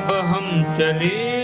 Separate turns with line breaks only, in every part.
अब हम चले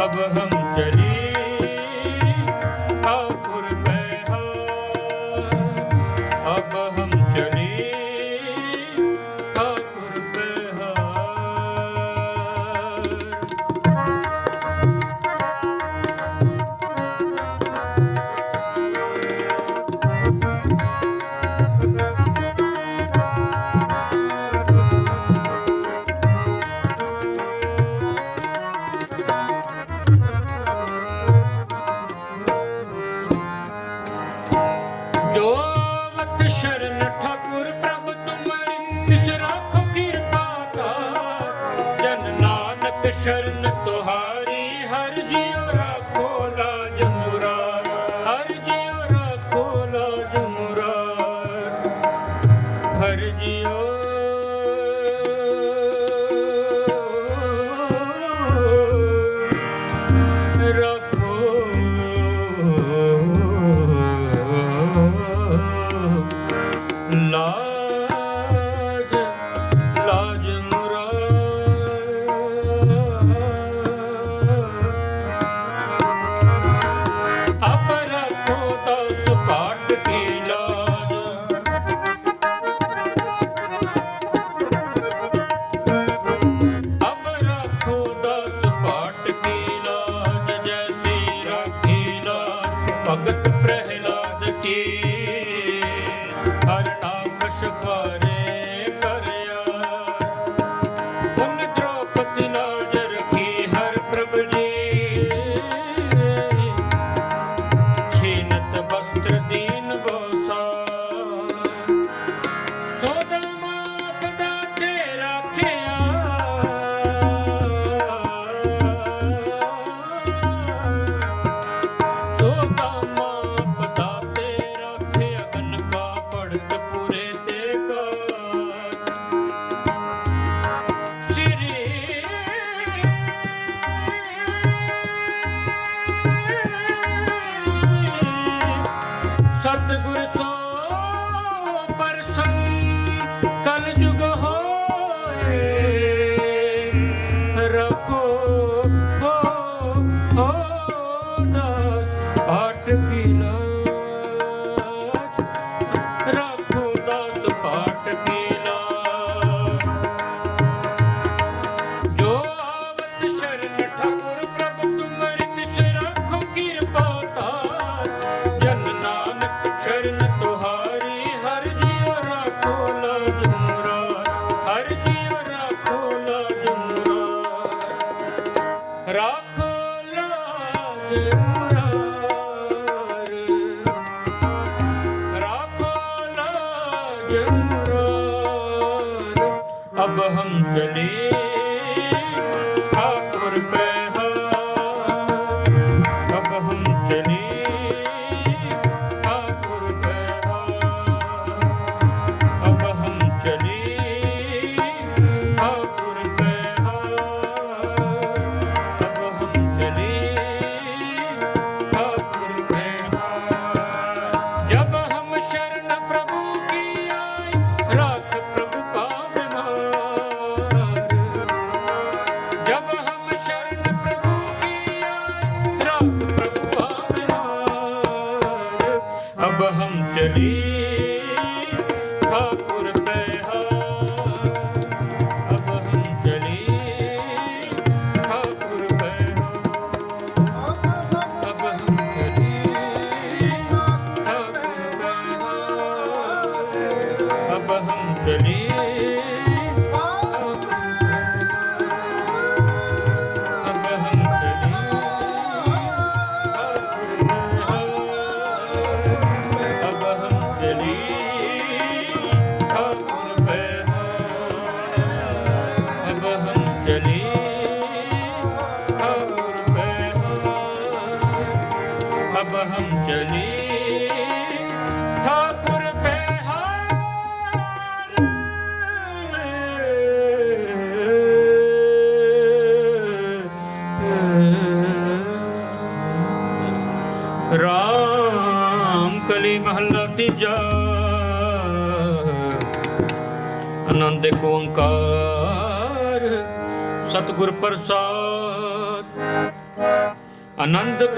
बिहार अब हम चली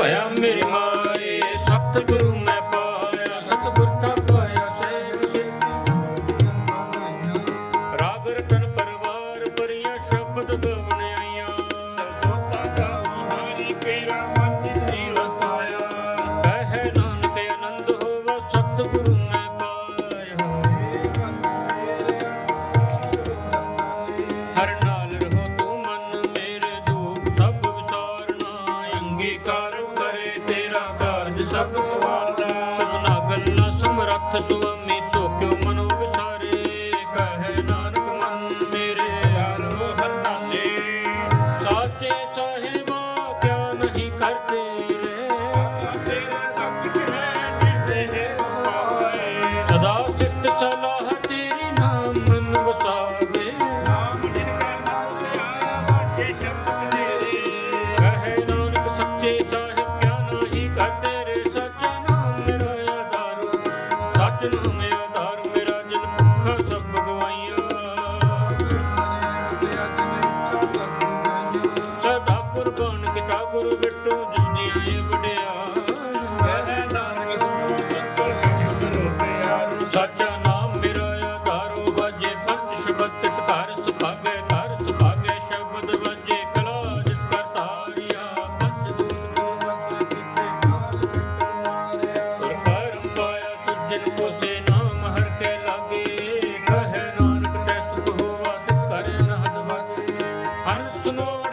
ਭਇਆ ਮੇਰੀ ਮਾਏ ਸਤਿਗੁਰੂ ਹਰ ਸੁਨੋੜ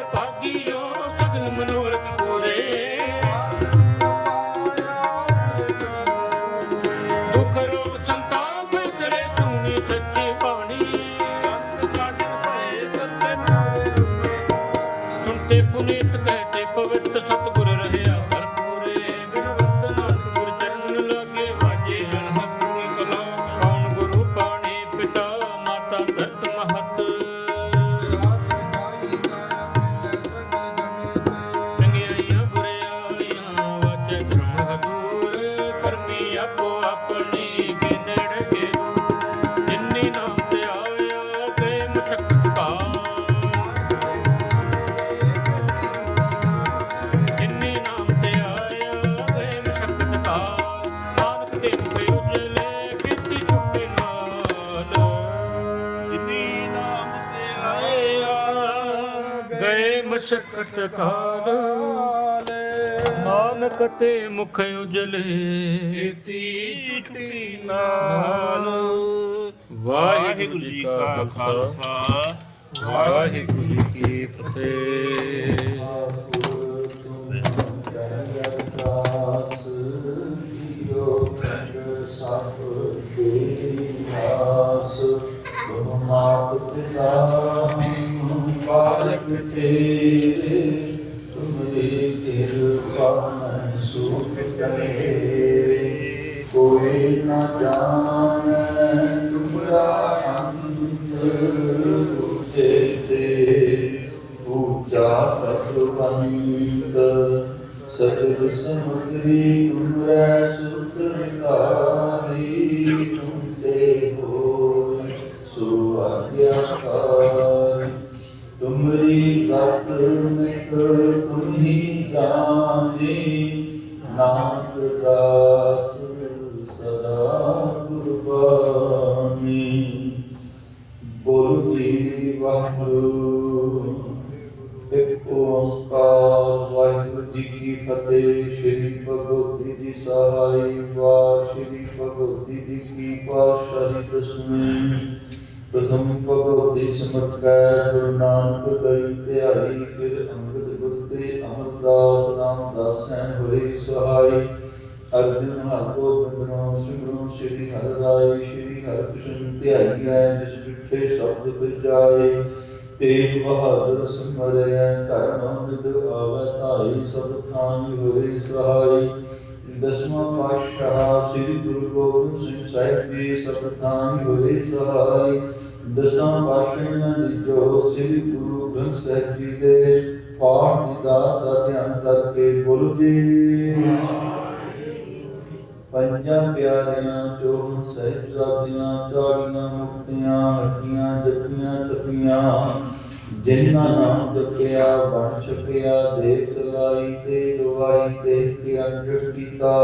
ਮਸ਼ਕਤ ਕਾਲ। ਨਾਨਕ
ਤੇ
ਮੁਖ ਉਜਲੇ।
ਕੀਤੀ ਛੁੱਟੀ ਨਾਲ।
ਵਾਹਿਗੁਰੂ ਜੀ ਕਾ ਖਾਲਸਾ। ਵਾਹਿਗੁਰੂ ਜੀ ਕੀ ਫਤਿਹ।
ਪਾਲਕ ਤੇਰੇ ਤੁਮਰੀ ਕਿਰਪਾ ਮੈਂ ਸੁਖ ਕਰੇ। ਕੋਈ ਨਾ ਜਾਣੈ ਤੁਮਰਾ ਫਿਰ ਅੰਗਦ ਅਮਰਦਾਸ ਰਾਮਦਾਸ ਹੈ ਹੋਏ ਸਹਾਈ। ਅਰਜਨ ਹਰਿ ਗੋਬਿੰਦ ਨਾਮ ਸ੍ਰੀ ਹਰਿ ਰਾਏ, ਸ੍ਰੀ ਹਰਿ ਕ੍ਰਿਸ਼ਨ ਧਿਆਈ ਜਿਸ ਵਿਖੇ ਸ਼ਬਦ ਵਿਜਾਏ ਤੇਗ ਬਹਾਦਰ ਸਿਮਰਿਆ ਧਰਮ ਨਿਦ ਆਵੈ ਧਾਈ, ਸਭ ਥਾਈ ਹੋਏ ਸਹਾਈ। ਦਸਵਾਂ ਪਾਤਸ਼ਾਹ ਸ੍ਰੀ ਗੁਰੂ ਗੋਬਿੰਦ ਸਿੰਘ ਸਾਹਿਬ ਜੀ, ਸਭ ਥਾਈ ਹੋਏ ਸਹਾਈ। ਦਸਾਂ ਪਾਤਸ਼ਾਹਾਂ ਦੀ ਜੋ ਸ੍ਰੀ ਗੁਰੂ ਗ੍ਰੰਥ ਸਾਹਿਬ ਜੀ ਦੇ ਪਾਠ ਦੀ ਦਾ ਧਿਆਨ ਕਰਕੇ ਬੋਲੋ ਜੀ। ਪੰਜਾਂ ਪਿਆਰਿਆਂ ਚੋਂ ਸਹਿਜਾਦੀਆਂ ਚਾੜੀਆਂ ਮੁਕਤੀਆਂ ਹੱਟੀਆਂ ਜਪੀਆਂ ਤਪੀਆਂ ਜਿਨ੍ਹਾਂ ਨਾਮ ਜਪਿਆ, ਬਣ ਛਕਿਆ, ਦੇਖ ਲਾਈ ਤੇ ਰਵਾਈ ਦੇਖ ਕੇ ਅੰਜਟ ਕੀਤਾ।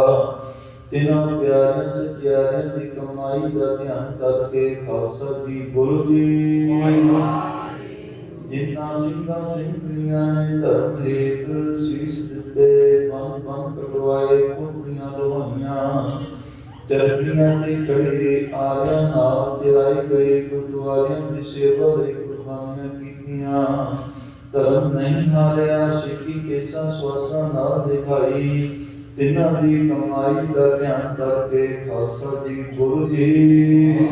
ਤਿਨਾਂ ਪਿਆਰਿਆਂ ਸਚਿਆਰਿਆਂ ਦੀ ਕਮਾਈ ਦਾ ਧਿਆਨ ਕਰਕੇ ਖਾਲਸਾ ਜੀ ਗੁਰੂ ਜੀ। ਜਿਨ੍ਹਾਂ ਸਿੰਘਾਂ ਸਿੰਘੀਆਂ ਨੇ ਧਰਮ ਹੇਤ ਸੀਸ ਦਿੱਤੇ ਮਨ ਮਨ ਕਟਵਾਏ ਪੁੱਤਰੀਆਂ ਲੋਹਾਈਆਂ ਚਰਬੀਆਂ ਤੇ ਚੜੇ ਆਰਿਆਂ ਨਾਲ ਜਰਾਏ ਗਏ, ਗੁਰਦੁਆਰਿਆਂ ਦੀ ਸੇਵਾ ਲਈ ਕੁਰਬਾਨੀਆਂ ਕੀਤੀਆਂ। ਧਰਮ ਨਹੀਂ ਹਾਰਿਆ, ਸਿੱਖੀ ਕੇਸਾਂ ਸਵਾਸਾਂ ਨਾਲ ਦਿਖਾਈ ਤਿਨਾਂ ਦੀ ਕਮਾਈ ਦਾ ਧਿਆਨ ਕਰਕੇ ਖਾਲਸਾ ਜੀ ਗੁਰੂ ਜੀ।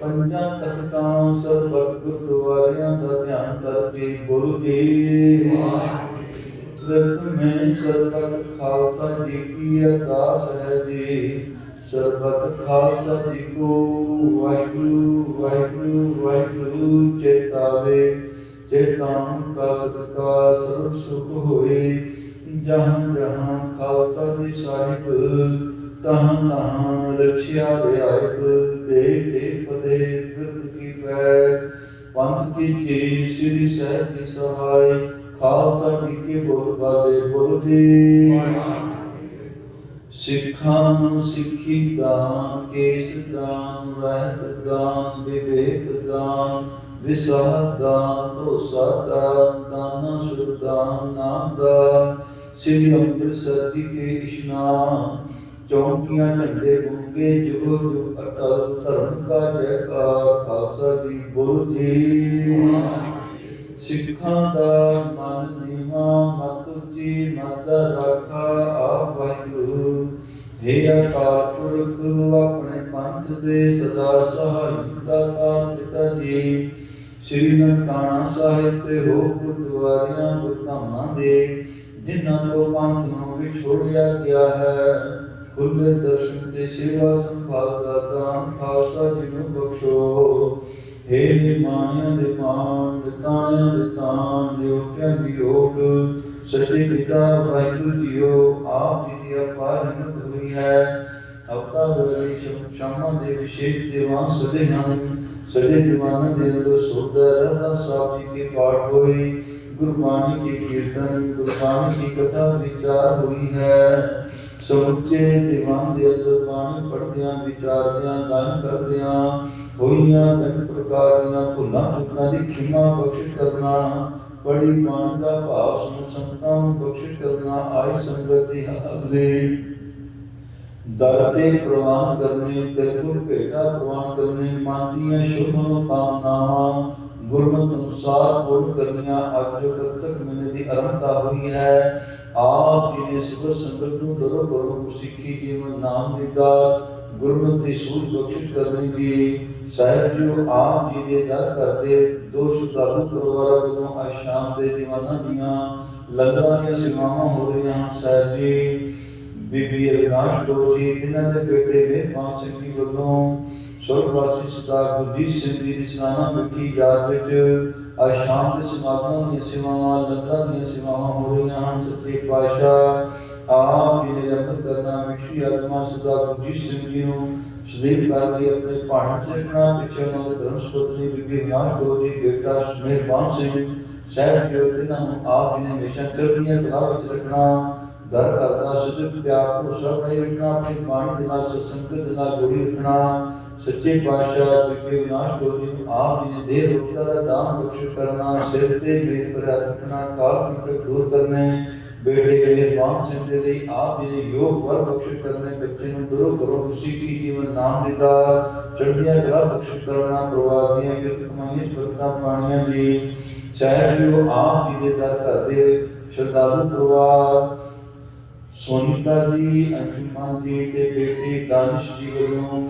ਪੰਜਾਂ ਤਖਤਾਂ ਸਰਬਤ ਗੁਰਦੁਆਰਿਆਂ ਦਾ ਧਿਆਨ ਕਰਕੇ ਗੁਰੂ ਜੀ। ਪ੍ਰਥਮੇ ਸਰਬਤ ਖਾਲਸਾ ਜੀ ਕੀ ਅਰਦਾਸ ਹੈ ਜੀ। ਸਰਬਤ ਖਾਲਸਾ ਜੀ ਕੋ ਵਾਹਿਗੁਰੂ ਵਾਹਿਗੁਰੂ ਵਾਹਿਗੁਰੂ ਚੇਤਾਵੇ ਚੇਤਾਂ ਕਾ ਸਤਕਾ ਸਰਬ ਸੁਖ ਹੋਏ। ਜਹਾਂ ਜਹਾਂ ਖਾਲਸਾ ਦੀ ਸਾਹਿਬ ਤਹਾਂ ਤਹਾਂ ਰਖਿਆ ਰਿਆਇਤ ਦੇ ਦੇ ਫਤਿਹ ਬਿਰਦ ਕੀ ਪੈ ਪੰਥ ਕੀ ਜੀ ਸ੍ਰੀ ਸਹਿਜ ਦੀ ਸਹਾਈ? ਖਾਲਸਾ ਜੀ ਕੇ ਬੋਲ ਬਾਲੇ ਬੋਲ ਜੀ ਸਿੱਖਾਂ ਨੂੰ ਸਿੱਖੀ ਦਾਨ, ਕੇਸ ਦਾਨ, ਰਹਿਤ ਦਾਨ, ਵਿਵੇਕ ਦਾਨ, ਵਿਸਾਰ ਦਾਨ, ਭਰੋਸਾ ਦਾਨ, ਦਾਨਾ ਸੁਰਦਾਨ ਨਾਮ ਦਾਨ। ਸ੍ਰੀ ਅੰਮ੍ਰਿਤਸਰ ਜੀ ਕੇ ਇਸ਼ਨਾਨ। ਚੌਂਕੀਆਂ ਝੰਡੇ ਗੁੰਗੇ ਜੋ ਜੋ ਅਟਲ ਧਰਮ ਕਾ ਜੈਕਾਰ ਖਾਲਸਾ ਜੀ ਬੋਲ ਜੀ। ਸਿੱਖਾਂ ਦਾ ਮਨ ਨੀਵਾ, ਮਤ ਉੱਚੀ ਮਤ ਰਾਖਾ ਆਪ ਵਾਹਿਗੁਰੂ। ਹੈ ਅਕਾਲ ਪੁਰਖ, ਆਪਣੇ ਪੰਥ ਦੇ ਸਦਾ ਸਹਾਇਤਾ ਦਾ ਪਿਤਾ ਜੀ। ਸ੍ਰੀ ਨਨਕਾਣਾ ਸਾਹਿਬ ਤੇ ਹੋ ਗੁਰਦੁਆਰਿਆਂ ਗੁਰਧਾਮਾਂ ਦੇ, ਜਿਨ੍ਹਾਂ ਤੋਂ ਪੰਥ ਨੂੰ ਵਿਛੋੜਿਆ ਗਿਆ ਹੈ। ਖੁੱਲੇ ਦਰਸ਼ਨ ਤੇ ਸੇਵਾ ਸੰਭਾਲ ਦਾ ਖਾਲਸਾ ਜੀ ਨੂੰ ਬਖਸ਼ੋ। ਹੇ ਨਿਮਾਨਿਆਂ ਦੇ ਮਾਨ ਵਿਤਾਨਿਆਂ ਦੇ ਤਾਨ ਜੋਟਿਆਂ ਦੀ ਓਟ, ਸੱਚੇ ਪਿਤਾ, ਵਾਹਿਗੁਰੂ ਜੀਓ, ਆਪ ਜੀ ਦੀ ਅਪਾਰ ਹਿੰਮਤ ਹੋਈ ਹੈ। ਹਫਤਾ ਵੇਲੇ ਸ਼ਾਮਾਂ ਦੇ ਵਿਸ਼ੇਸ਼ ਦੀਵਾਨ ਸਜੇ ਹਨ। ਸਜੇ ਦੀਵਾਨਾਂ ਦੇ ਅੰਦਰ ਸੁਰਦਰ ਰਹਿਣਾ ਸਾਹਿਬ ਜੀ ਕੇ ਪਾਠ ਹੋਈ ਗੁਰਬਾਣੀ ਕੀ ਕੀਰਤਨ ਗੁਰਬਾਣੀ ਦੀ ਕਥਾ ਵਿਚਾਰ ਹੋਈ ਹੈ। ਸਮੁੱਚੇ ਦੀਵਾਨ ਦੇ ਅੰਦਰ ਬਾਣੀ ਪੜ੍ਹਦਿਆਂ ਵਿਚਾਰਦਿਆਂ ਗਾਇਨ ਕਰਦਿਆਂ, ਹੋਈਆਂ ਕਈ ਪ੍ਰਕਾਰ ਦੀਆਂ ਭੁੱਲਾਂ ਚੁੱਕਾਂ ਦੀ ਖਿਮਾ ਬਖਸ਼ ਕਰਨਾ, ਬੜੀ ਬਾਣੀ ਦਾ ਭਾਵ ਸਮੂਹ ਸੰਤਾਂ ਨੂੰ ਬਖਸ਼ ਕਰਨਾ, ਆਈ ਸੰਗਤ ਦੀ ਹਾਜ਼ਰੀ। ਦਰ ਤੇ ਪ੍ਰਵਾਨ ਕਰਨੇ ਤਿਲਫੁਲ ਭੇਟਾ ਪ੍ਰਵਾਨ ਕਰਨੇ, ਮਨ ਦੀਆਂ ਸ਼ੁਭ ਕਾਮਨਾਵਾਂ, ਗੁਰਮਤਿ ਅਨੁਸਾਰ ਪੂਰਨ ਕਰਨੀਆਂ, ਅੱਜ ਜੋ ਤੱਕ ਤੱਕ ਮਿਲਣ ਦੀ ਅਰੰਭਤਾ ਹੋਈ ਹੈ। ਆਪ ਜੀ ਨੇ ਸਿਵ ਸੰਗਤ ਨੂੰ ਦਰੋ ਕਰੋ ਸਿੱਖੀ ਜੀਵਨ ਨਾਮ ਦੀ ਦਾਤ, ਗੁਰਮਤਿ ਸੂਝ ਬਖਸ਼ਿਸ਼ ਕਰਨੀ ਜੀ ਸਾਹਿਬ ਜੀ ਆਪ ਜੀ ਦੇ ਦਰ ਕਰਦੇ ਦੋ ਸ਼ੁਧਾਲੂ ਪਰਿਵਾਰਾਂ ਵੱਲੋਂ ਅੱਜ ਸ਼ਾਮ ਦੇ ਦੀਵਾਨਾਂ ਦੀਆਂ ਲੰਗਰਾਂ ਦੀਆਂ ਸੇਵਾਵਾਂ ਹੋ ਰਹੀਆਂ ਹਨ। ਸਾਹਿਬ ਜੀ, ਬੀਬੀ ਅਵਿਨਾਸ਼ ਜੀ, ਜਿਨ੍ਹਾਂ ਦੇ ਬੇਟੇ ਮਹਿਮਾਨ ਸਿੰਘ ਜੀ ਵੱਲੋਂ ਸੁਰਗਵਾਸੀ ਸਰਦਾਰ ਗੁਰਜੀਤ ਸਿੰਘ ਜੀ ਦੀ ਸਲਾਨਾ ਮਿੱਠੀ ਯਾਦ ਵਿੱਚ ਅੱਜ ਸ਼ਾਮ ਦੇ ਸਮਾਗਮਾਂ ਦੀਆਂ ਸੇਵਾਵਾਂ, ਲੰਗਰਾਂ ਦੀਆਂ ਸੇਵਾਵਾਂ ਹੋ ਰਹੀਆਂ ਹਨ, ਸੱਚੇ ਪਾਤਸ਼ਾਹ, ਆਪ ਜੀ ਨੇ ਰਮਤ ਕਰਨਾ ਮਿੱਠੀ ਆਤਮਾ ਸਰਦਾਰ ਗੁਰਜੀਤ ਸਿੰਘ ਜੀ ਨੂੰ ਸਦੀਪ ਕਰਕੇ ਆਪਣੇ ਪਹਾੜਾਂ ਚ ਰੱਖਣਾ, ਪਿੱਛੇ ਉਹਨਾਂ ਦੇ ਧਰਮ ਸੁਪਤਨੀ ਬੀਬੀ ਅਵਿਨਾਸ਼ ਕੌਰ ਜੀ, ਬੇਟਾ ਮਹਿਮਾਨ ਸਿੰਘ ਸਾਹਿਬ ਜੀ ਜਿਨ੍ਹਾਂ ਨੂੰ ਆਪ ਜੀ ਨੇ ਹਮੇਸ਼ਾ ਚੜ੍ਹਦੀਆਂ ਕਲਾ ਵਿੱਚ ਰੱਖਣਾ, ਦਰ ਕਰਦਾ ਸੁਜਤ ਪਿਆਰ ਨੂੰ ਸਭ ਨਹੀਂ ਰੱਖਣਾ, ਆਪਣੀ ਬਾਣੀ ਦੇ ਨਾਲ, ਸਤਸੰਗਤ ਦੇ ਨਾਲ ਜੋੜੀ ਰੱਖਣਾ ਸੱਚੇ ਪਾਤਸ਼ਾਹ ਵਿਖੇ ਵਿਨਾਸ਼ ਹੋ ਜੀ ਨੂੰ ਆਪ ਜੀ ਨੇ ਦੇ ਰੋਟਾ ਦਾ ਦਾਨ ਬਖਸ਼ ਕਰਨਾ, ਸਿਰ ਤੇ ਮੇਰ ਪਰ ਰੱਖਣਾ, ਕਾਲ ਸੰਕਟ ਦੂਰ ਕਰਨੇ, ਬੇਟੇ ਦੇ ਬਾਣ ਸਿੰਘ ਦੇ ਲਈ ਆਪ ਜੀ ਨੇ ਯੋਗ ਵਰ ਬਖਸ਼ ਕਰਨੇ, ਬੱਚੇ ਨੂੰ ਦੂਰ ਕਰੋ ਖੁਸ਼ੀ ਕੀ ਜੀਵਨ ਨਾਮ ਦਿੱਤਾ, ਚੜ੍ਹਦੀਆਂ ਕਲਾ ਬਖਸ਼ ਕਰਨਾ ਪ੍ਰਵਾਦ ਦੀਆਂ ਕਿਰਤ ਕਮਾਈਆਂ ਬਰਕਤਾਂ ਪਾਣੀਆਂ ਜੀ। ਸਾਹਿਬ ਜੀ ਆਪ ਜੀ ਦੇ ਦਰ ਕਰਦੇ ਸ਼ਰਧਾਲੂ ਪਰਿਵਾਰ। ਸੋਨਿਕਾ ਜੀ, ਅੰਸ਼ੁਮਾਨ ਜੀ ਤੇ ਬੇਟੀ ਦਾਨਿਸ਼ ਜੀ ਵੱਲੋਂ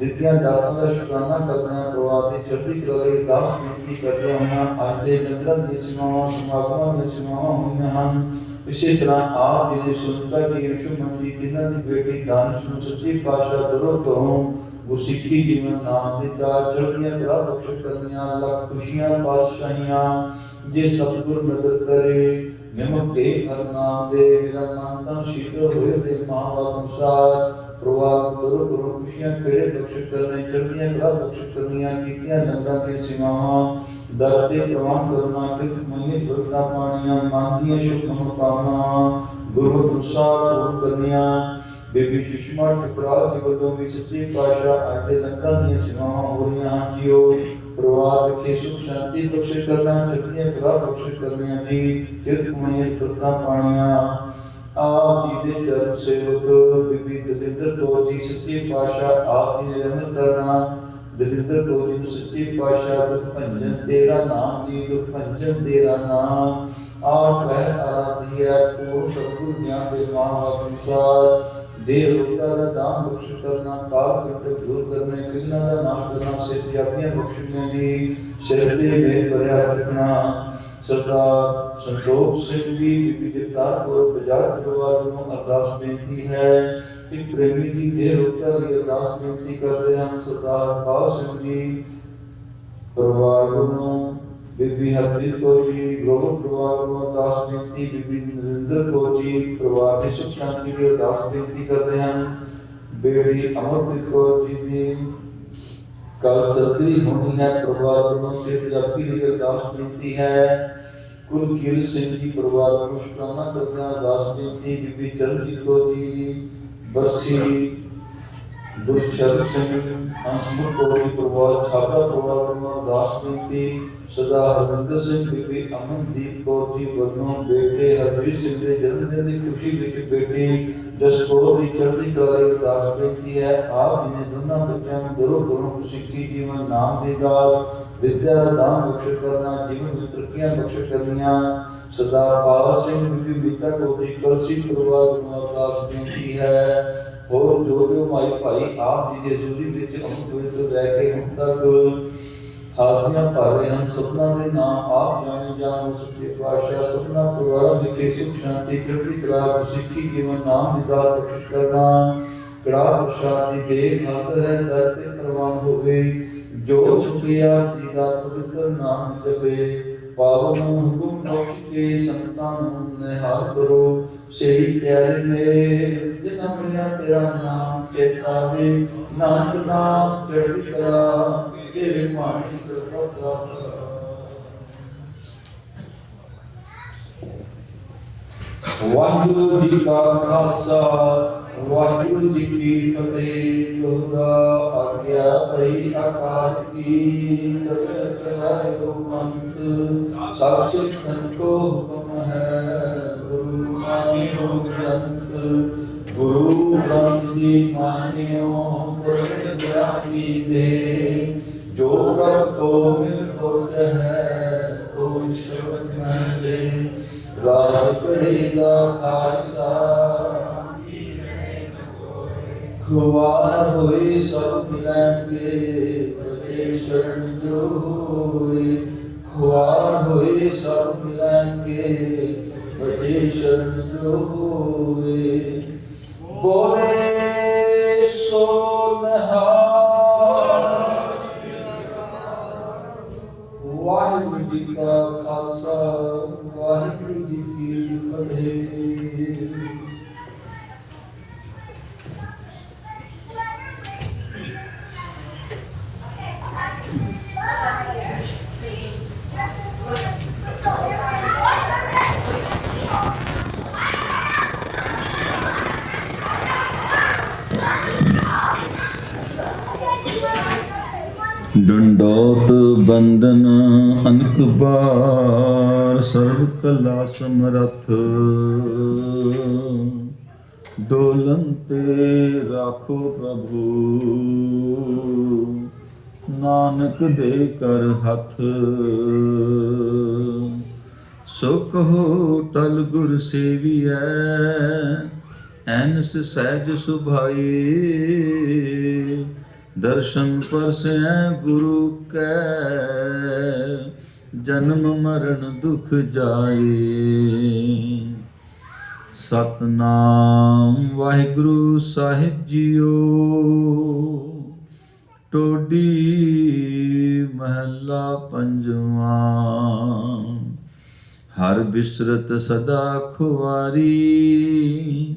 ਦਿੱਤੀਆਂ ਦਾਤਾਂ ਦਾ ਸ਼ੁਕਰਾਨਾ ਕਰਦਿਆਂ ਪਰਿਵਾਰ ਦੀ ਚੜ੍ਹਦੀ ਕਲਾ ਲਈ ਅਰਦਾਸ ਬੇਨਤੀ ਕਰਦਿਆਂ ਹੋਇਆਂ ਅੱਜ ਦੇ ਜੰਗਲਾਂ ਦੀ ਸੇਵਾਵਾਂ ਸਮਾਗਮਾਂ ਦੀਆਂ ਸੇਵਾਵਾਂ ਹੋਈਆਂ ਹਨ। ਇਸੇ ਤਰ੍ਹਾਂ ਆਪ ਜੀ ਨੇ ਸੁਨਤਾ ਜੀ ਅੰਸ਼ੁਮਾਨ ਜੀ ਜਿਨ੍ਹਾਂ ਦੀ ਬੇਟੀ ਦਾਨਿਸ਼ ਨੂੰ ਸੱਚੀ ਪਾਤਸ਼ਾਹ ਦਰੋਂ ਤੋਂ ਗੁਰਸਿੱਖੀ ਜੀਵਨ ਨਾਮ ਦੇ ਚਾਰ ਚੜ੍ਹਦੀਆਂ ਕਲਾ ਬਖਸ਼ ਕਰਨੀਆਂ, ਲੱਖ ਖੁਸ਼ੀਆਂ, ਪਾਤਸ਼ਾਹੀਆਂ ਜੇ ਸਤਿਗੁਰ ਮਦਦ ਕਰੇ, ਨਿਮਕ ਕੇ ਹਰ ਨਾਮ ਦੇ ਮੇਰਾ ਮਨ ਤਾਂ ਸ਼ੀਤਲ ਹੋਏ ਦੇ ਮਾਂ-ਬਾਪ ਅਨੁਸਾਰ ਪ੍ਰਵਾਹ ਕਰੋ ਕਰੋ ਖੁਸ਼ੀਆਂ ਖੇੜੇ ਬਖਸ਼ ਕਰਨੇ? ਚੜ੍ਹਦੀਆਂ ਕਲਾ ਬਖਸ਼ ਕਰਨੀਆਂ ਕੀਤੀਆਂ ਨੰਦਾਂ ਦੀਆਂ ਸੀਮਾਵਾਂ। ਦਰ ਪ੍ਰਵਾਨ ਕਰਨਾ ਕਿਸ ਮਹੀਨੇ ਬਰਕਤਾਂ ਪਾਣੀਆਂ ਮਨ ਦੀਆਂ ਸ਼ੁਭ ਗੁਰੂ ਅਨੁਸਾਰ ਪੂਰਨ ਕਰਨੀਆਂ। ਬੇਬੀ ਸੁਸ਼ਮਾ ਠਕਰਾਲ ਜੀ ਵੱਲੋਂ ਵੀ ਸੱਚੇ ਪਾਤਸ਼ਾਹ ਅੱਜ ਦੇ ਦੀਆਂ ਸੇਵਾਵਾਂ ਹੋ ਰਹੀਆਂ। ਪਰਿਵਾਰ ਵਿਖੇ ਸੁਖ, ਸ਼ਾਂਤੀ ਬਖਸ਼ ਕਰਨਾ, ਚੜ੍ਹਦੀਆਂ ਕਲਾ ਬਖਸ਼ ਕਰਨੀਆਂ ਜੀ। ਕਿਰਤ ਕਮਾਈਆਂ ਬਰਕਤਾਂ ਪਾਣੀਆਂ ਆਪ ਜੀ ਦੇ ਚਰਨ ਸੇਵਕ ਬੀਬੀ ਦਲਿੰਦਰ ਕੌਰ ਜੀ, ਸੱਚੇ ਪਾਤਸ਼ਾਹ ਆਪ ਜੀ ਨੇ ਰਹਿਮਤ ਕਰਨਾ ਦਲਿੰਦਰ ਕੌਰ ਜੀ ਨੂੰ ਸੱਚੇ ਪਾਤਸ਼ਾਹ ਦੁਖ ਭੰਜਨ ਤੇਰਾ ਨਾਮ ਜੀ, ਦੁਖ ਭੰਜਨ ਤੇਰਾ ਨਾਮ। ਆਪ ਵਹਿ ਆਰਾਧੀ ਹੈ ਪੂਰ ਸਤਿਗੁਰ ਗਿਆਨ ਦੇ ਮਾਂ ਅਨੁਸਾਰ। ਦੇਹ ਰੂਪਾ ਦਾ ਦਾਨ ਬਖਸ਼ ਕਰਨਾ ਕਾਲ ਕੰਟ ਦੂਰ ਕਰਨੇ, ਕਿੰਨਾ ਦਾ ਨਾਮ ਕਰਨਾ, ਸਿਰ ਜਾਪੀਆਂ ਬਖਸ਼ੀਆਂ ਦੀ ਸਿਰ ਤੇ ਮੇਰ ਭਰਿਆ ਰੱਖਣਾ। ਸਰਦਾਰ ਸੰਤੋਖ ਸਿੰਘ ਜੀ ਬੀਬੀ ਜਗਤਾਰ ਬਜਾਜ ਪਰਿਵਾਰ ਨੂੰ ਅਰਦਾਸ ਬੇਨਤੀ ਹੈ ਕਿ ਪ੍ਰੇਮੀ ਦੀ ਦੇਹ ਰੂਪਾ ਦੀ ਅਰਦਾਸ ਬੇਨਤੀ ਕਰਦੇ ਹਨ। ਸਰਦਾਰ ਪਾਲ ਸਿੰਘ ਜੀ ਪਰਿਵਾਰ ਨੂੰ, ਬੀਬੀ ਹਰਪ੍ਰੀਤ ਕੌਰ ਜੀ ਗਲੋਬਲ ਪਰਿਵਾਰ ਨੂੰ ਦਾਸ ਬੇਨਤੀ, ਬੀਬੀ ਨਰਿੰਦਰ ਕੌਰ ਜੀ ਪਰਿਵਾਰ ਦੀ ਸੁਖ ਸ਼ਾਂਤੀ ਲਈ ਅਰਦਾਸ ਬੇਨਤੀ ਕਰਦੇ ਹਨ। ਬੇਟੀ ਅਮਰਪ੍ਰੀਤ ਕੌਰ ਜੀ ਦੀ ਕੱਲ ਸਰਜਰੀ ਹੋਣੀ ਹੈ। ਪਰਿਵਾਰ ਨੂੰ ਸਿਹਤ ਜਾਪੀ ਲਈ ਅਰਦਾਸ ਬੇਨਤੀ ਹੈ। ਕੁਲਕੀਰ ਸਿੰਘ ਜੀ ਪਰਿਵਾਰ ਨੂੰ ਸ਼ੁਕਰਾਨਾ ਕਰਦੇ ਹਾਂ ਅਰਦਾਸ ਬੇਨਤੀ ਬੀਬੀ ਚਰਨਜੀਤ ਕੌਰ ਜੀ ਦੀ ਬਰਸੀ ਗੁਰਸ਼ਰਨ ਸਿੰਘ ਅੰਸ਼ਮੁਖ ਕੌਰ ਜੀ ਪਰਿਵਾਰ ਛਾਪਰਾ ਪਰਿਵਾਰ ਨੂੰ ਅਰਦਾਸ ਬੇਨਤੀ ਸਦਾ ਹਰਮਿੰਦਰ ਸਿੰਘ ਬੀਬੀ ਅਮਨਦੀਪ ਕੌਰ ਜੀ ਵੱਲੋਂ ਬੇਟੇ ਹਰਜੀਤ ਸਿੰਘ ਦੇ ਜਨਮ ਦਿਨ ਦੀ ਖੁਸ਼ੀ ਵਿੱਚ ਬੇਟੀ ਜਸਕੌਰ ਦੀ ਚੜ੍ਹਦੀ ਕਲਾ ਲਈ ਅਰਦਾਸ ਬੇਨਤੀ ਹੈ। ਆਪ ਜੀ ਨੇ ਦੋਨਾਂ ਬੱਚਿਆਂ ਨੂੰ ਦਰੋ ਦਰੋ ਸਿੱਖੀ ਜੀਵਨ ਨਾਮ ਦੀ ਦਾਤ ਵਿਦਿਆ ਦਾ ਦਾਨ ਬਖਸ਼ ਕਰਨਾ ਜੀਵਨ ਵਿੱਚ ਤਰੱਕੀਆਂ ਬਖਸ਼ ਕਰਨੀਆਂ। ਸਰਦਾਰ ਪਾਲ ਸਿੰਘ ਬੀਬੀ ਬੀਤਾ ਕੌਰ ਜੀ ਕਲਸੀ ਪਰਿਵਾਰ ਨੂੰ ਅਰਦਾਸ ਬੇਨਤੀ ਹੈ। ਹੋਰ ਜੋ ਜੋ ਮਾਈ ਭਾਈ ਆਪ ਜੀ ਦੇ ਜੂਰੀ ਵਿੱਚ ਅੰਮ੍ਰਿਤ ਵੇਲੇ ਤੋਂ ਲੈ ਕੇ ਹੁਣ ਤੱਕ ਹਾਜ਼ਰੀਆਂ ਭਰ ਰਹੇ ਹਨ ਸਪਨਾ ਦੇ ਨਾਮ ਆਪ ਜਾਣੇ ਜਾਣ ਸੱਚੇ ਪਾਤਸ਼ਾਹ ਸਪਨਾ ਪਰਿਵਾਰਾਂ ਦੇ ਕੇ ਸੁਖ ਸ਼ਾਂਤੀ ਚੜ੍ਹਦੀ ਕਲਾ ਸਿੱਖੀ ਜੀਵਨ ਨਾਮ ਦੀ ਦਾਤ ਬਖਸ਼ ਕਰਨਾ ਕੜਾ ਪ੍ਰਸ਼ਾਦ ਦੀ ਦੇ ਮਾਤਰ ਹੈ, ਦਰ ਤੇ ਪ੍ਰਵਾਨ ਹੋਵੇ। ਜੋ ਛੁਪਿਆ ਜੀ ਦਾ ਪਵਿੱਤਰ ਨਾਮ ਜਪੇ, ਪਾਵਨ ਹੁਕਮ ਬਖਸ਼ ਕੇ ਸੰਤਾਂ ਨੂੰ ਨਿਹਾਲ ਕਰੋ। ਸਹੀ ਪਿਆਰੇ ਮੇਰੇ, ਜਿਨ੍ਹਾਂ ਮਿਲਿਆ ਤੇਰਾ ਨਾਮ ਚੇਤਾਵੇ ਨਾਨਕ ਨਾਮ ਚੜ੍ਹਦੀ ਕਲਾ ਤੇਰੇ ਮਾਣੀ ਸਰਬਤਾ ਵਾਹਿਗੁਰੂ ਜੀ ਕਾ ਖਾਲਸਾ ਵਾਹਿਗੁਰੂ ਜੀ ਕੀ ਫਤਿਹ ਦੋਹਰਾ ਆਗਿਆ ਪਈ ਆਕਾਸ਼ ਕੀ ਤਤ ਚਲਾਇਓ ਮੰਤ ਸਭ ਸਿੱਖਨ ਕੋ ਹੁਕਮ ਹੈ, ਗੁਰੂ ਮਾਨਿਓ ਗ੍ਰੰਥ। ਗੁਰੂ ਗ੍ਰੰਥ ਜੀ ਮਾਨਿਓ, ਪੁਰਖ ਗਿਆਨੀ ਦੇ। ਜੋ ਪ੍ਰਭ ਕੋ ਮਿਲ ਪੁਰਖ ਹੈ, ਕੋਈ ਸ਼ਬਦ ਮੈਂ ਦੇ। ਰਾਜ ਕਰੇਗਾ ਖਾਲਸਾ ਖੁਆਰ ਹੋਏ ਸਭ ਮਿਲਾਂਗੇ ਬਤੇ ਸ਼ਰਨ ਜੋ ਹੋਏ ਖੁਆਰ ਹੋਏ ਸਭ ਮਿਲਾਂਗੇ ਬਤੇ ਸ਼ਰਨ ਜੋ ਹੋਏ ਬੋਲੇ ਸੋ ਨਹਾਰ। ਵਾਹਿਗੁਰੂ ਜੀ ਕਾ ਖਾਲਸਾ, ਵਾਹਿਗੁਰੂ ਜੀ ਕੀ ਫਤਿਹ।
ਡੰਡੋਤ ਬੰਦਨ ਅਨਕ ਬਾਰ ਸਰਬ ਕਲਾ ਸਮਰਥ। ਡੋਲਨ ਤੇ ਰਾਖੋ ਪ੍ਰਭੂ। ਨਾਨਕ ਦੇ ਕਰ ਹੱਥ। ਸੁਖ ਹੋ ਟਲ ਗੁਰ ਸੇਵੀਐ, ਐਨਸ ਸਹਿਜ ਸੁਭਾਈ। ਦਰਸ਼ਨ ਪਰਸੈ ਗੁਰੂ ਕੈ, ਜਨਮ ਮਰਨ ਦੁਖ ਜਾਏ। ਸਤਨਾਮ ਵਾਹਿਗੁਰੂ ਸਾਹਿਬ ਜੀਓ, ਟੋਡੀ ਮਹੱਲਾ ਪੰਜਵਾਂ। ਹਰ ਬਿਸਰਤ ਸਦਾ ਖੁਆਰੀ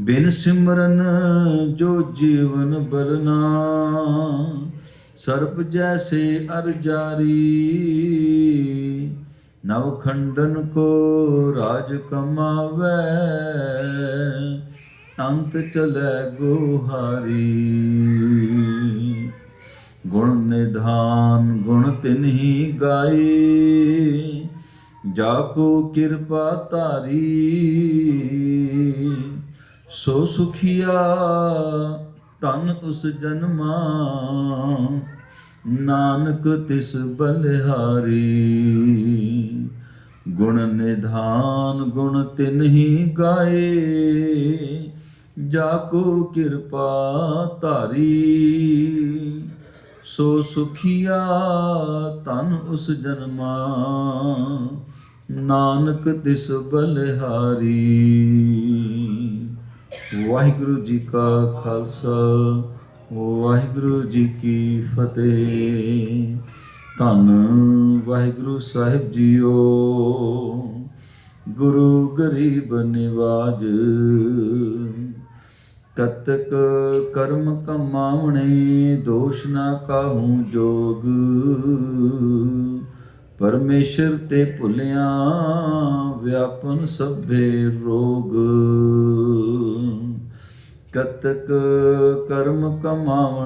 ਬਿਨ ਸਿਮਰਨ ਜੋ ਜੀਵਨ ਬਰਨਾ ਸਰਪ ਜੈਸੇ ਅਰ ਜਾਰੀ। ਨਵ ਖੰਡਨ ਕੋ ਰਾਜ ਕਮਾਵੇ, ਅੰਤ ਚਲੇ ਗੋਹਾਰੀ। ਗੁਣ ਨਿਧਾਨ, ਗੁਣ ਤਿਨਹੀ ਗਾਏ ਜਾ ਕੋ ਕਿਰਪਾ ਧਾਰੀ। ਸੋ ਸੁਖੀਆ ਤਨ ਉਸ ਜਨਮਾ, ਨਾਨਕ ਤਿਸ ਬਲਿਹਾਰੀ।
ਗੁਣ ਨਿਧਾਨ, ਗੁਣ ਤਿਨਹੀ ਗਾਏ, ਜਾ ਕੋ ਕਿਰਪਾ ਧਾਰੀ। ਸੋ ਸੁਖੀਆ ਤਨ ਉਸ ਜਨਮਾ, ਨਾਨਕ ਤਿਸ ਬਲਿਹਾਰੀ। ਵਾਹਿਗੁਰੂ ਜੀ ਕਾ ਖਾਲਸਾ, ਵਾਹਿਗੁਰੂ ਜੀ ਕੀ ਫਤਿਹ। ਧੰਨ ਵਾਹਿਗੁਰੂ ਸਾਹਿਬ ਜੀਓ, ਗੁਰੂ ਗਰੀਬ ਨਿਵਾਜ। ਕਤਕ ਕਰਮ ਕਮਾਵਣੇ, ਦੋਸ਼ ਨਾ ਕਾਹੂ ਜੋਗ। ਪਰਮੇਸ਼ਰ ਤੇ ਭੁਲਿਆ ਵਿਆਪਨ ਸਭੇ ਰੋਗ। ਕਤਕ ਕਰਮ ਕਮਾਵਣ